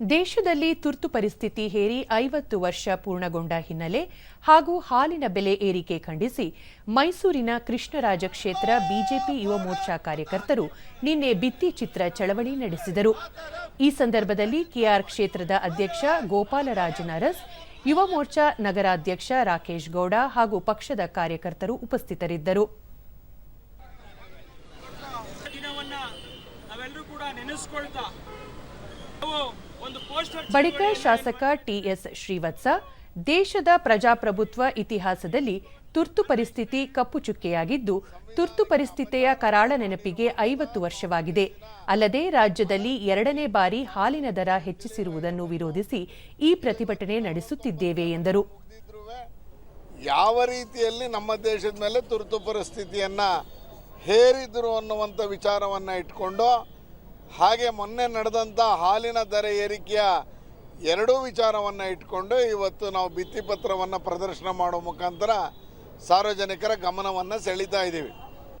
ದೇಶದಲ್ಲಿ ತುರ್ತು ಪರಿಸ್ಥಿತಿ ಹೇರಿ ಐವತ್ತು ವರ್ಷ ಪೂರ್ಣಗೊಂಡ ಹಿನ್ನೆಲೆ ಹಾಗೂ ಹಾಲಿನ ಬೆಲೆ ಏರಿಕೆ ಖಂಡಿಸಿ ಮೈಸೂರಿನ ಕೃಷ್ಣರಾಜ ಕ್ಷೇತ್ರ ಬಿಜೆಪಿ ಯುವ ಮೋರ್ಚಾ ಕಾರ್ಯಕರ್ತರು ನಿನ್ನೆ ಭಿತ್ತಿ ಚಿತ್ರ ಚಳವಳಿ ನಡೆಸಿದರು. ಈ ಸಂದರ್ಭದಲ್ಲಿ ಕೆಆರ್ ಕ್ಷೇತ್ರದ ಅಧ್ಯಕ್ಷ ಗೋಪಾಲರಾಜ ನರಸ್ ಯುವ ಮೋರ್ಚಾ ನಗರಾಧ್ಯಕ್ಷ ರಾಕೇಶ್ ಗೌಡ ಹಾಗೂ ಪಕ್ಷದ ಕಾರ್ಯಕರ್ತರು ಉಪಸ್ಥಿತರಿದ್ದರು. ನೆನೆಸ್ಕೊಳ್ತಾ ಬಳಿಕ ಶಾಸಕ ಟಿಎಸ್ ಶ್ರೀವತ್ಸ ದೇಶದ ಪ್ರಜಾಪ್ರಭುತ್ವ ಇತಿಹಾಸದಲ್ಲಿ ತುರ್ತು ಪರಿಸ್ಥಿತಿ ಕಪ್ಪು ಚುಕ್ಕೆಯಾಗಿದ್ದು ತುರ್ತು ಪರಿಸ್ಥಿತಿಯ ಕರಾಳ ನೆನಪಿಗೆ ಐವತ್ತು ವರ್ಷವಾಗಿದೆ. ಅಲ್ಲದೆ ರಾಜ್ಯದಲ್ಲಿ ಎರಡನೇ ಬಾರಿ ಹಾಲಿನ ದರ ಹೆಚ್ಚಿಸಿರುವುದನ್ನು ವಿರೋಧಿಸಿ ಈ ಪ್ರತಿಭಟನೆ ನಡೆಸುತ್ತಿದ್ದೇವೆ ಎಂದರು. ಯಾವ ರೀತಿಯಲ್ಲಿ ನಮ್ಮ ದೇಶದ ಮೇಲೆ ತುರ್ತು ಪರಿಸ್ಥಿತಿಯನ್ನ ಹೇರಿದ್ರು ಅನ್ನುವಂಥ ವಿಚಾರವನ್ನು ಇಟ್ಕೊಂಡು ಹಾಗೆ ಮೊನ್ನೆ ನಡೆದಂಥ ಹಾಲಿನ ದರ ಏರಿಕೆಯ ಎರಡೂ ವಿಚಾರವನ್ನು ಇಟ್ಕೊಂಡು ಇವತ್ತು ನಾವು ಭಿತ್ತಿಪತ್ರವನ್ನು ಪ್ರದರ್ಶನ ಮಾಡೋ ಮುಖಾಂತರ ಸಾರ್ವಜನಿಕರ ಗಮನವನ್ನು ಸೆಳೀತಾ ಇದ್ದೀವಿ.